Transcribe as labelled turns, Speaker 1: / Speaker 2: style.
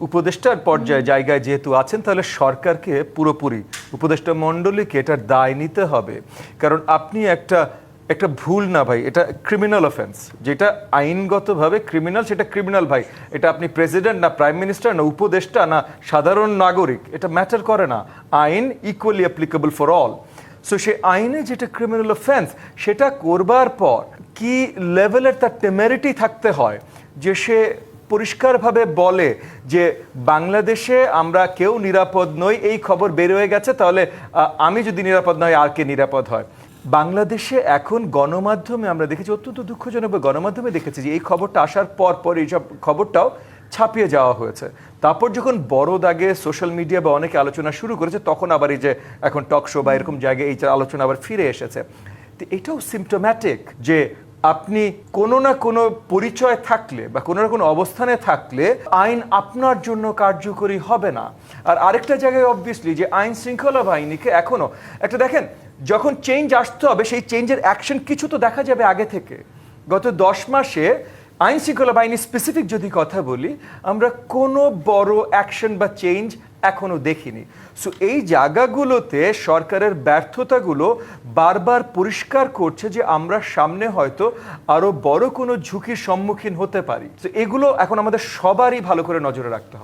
Speaker 1: উপদেষ্টার পর্যায়ে জায়গায় যেহেতু আছেন তাহলে সরকারকে পুরোপুরি উপদেষ্টা মণ্ডলীকে এটার দায় নিতে হবে। কারণ আপনি একটা একটা ভুল না ভাই এটা ক্রিমিনাল অফেন্স যেটা আইনগতভাবে ক্রিমিনাল সেটা ক্রিমিনাল ভাই। এটা আপনি প্রেসিডেন্ট না প্রাইম মিনিস্টার না উপদেষ্টা না সাধারণ নাগরিক এটা ম্যাটার করে না। আইন equally applicable for all so সে আইনে যেটা ক্রিমিনাল অফেন্স সেটা করবার পর কি লেভেলের তার টেমেরিটি থাকতে হয়? যে সে পরিষ্কারভাবে বলে যে বাংলাদেশে আমরা কেউ নিরাপদ নই, এই খবর বের হয়ে গেছে, তাহলে আমি যদি নিরাপদ নয় আর কে নিরাপদ হয়? বাংলাদেশে এখন গণমাধ্যমে আমরা দেখেছি, অত্যন্ত দুঃখজনক গণমাধ্যমে দেখেছি যে এই খবরটা আসার পর পর এইসব খবরটাও ছাপিয়ে যাওয়া হয়েছে। তারপর যখন বড় দাগে সোশ্যাল মিডিয়া বা অনেকে আলোচনা শুরু করেছে, তখন আবার এই যে এখন টক শো বা এরকম জায়গায় এই আলোচনা আবার ফিরে এসেছে। তো এটাও সিমটোম্যাটিক যে আপনি কোনো না কোনো পরিচয় থাকলে বা কোনো না কোনো অবস্থানে থাকলে আইন আপনার জন্য কার্যকরী হবে না। আর আরেকটা জায়গায় অবভিয়াসলি যে আইন শৃঙ্খলা বাহিনীকে এখনও একটা দেখেন, যখন চেঞ্জ আসতে হবে, সেই চেঞ্জের অ্যাকশন কিছু তো দেখা যাবে আগে থেকে। গত দশ মাসে আইন শৃঙ্খলা বাহিনী স্পেসিফিক যদি কথা বলি, আমরা কোনো বড় অ্যাকশন বা চেঞ্জ এখনও দেখিনি। সো এই জায়গাগুলোতে সরকারের ব্যর্থতাগুলো বারবার পরিষ্কার করছে যে আমরা সামনে হয়তো আরও বড় কোনো ঝুঁকির সম্মুখীন হতে পারি। তো এগুলো এখন আমাদের সবারই ভালো করে নজরে রাখতে হবে।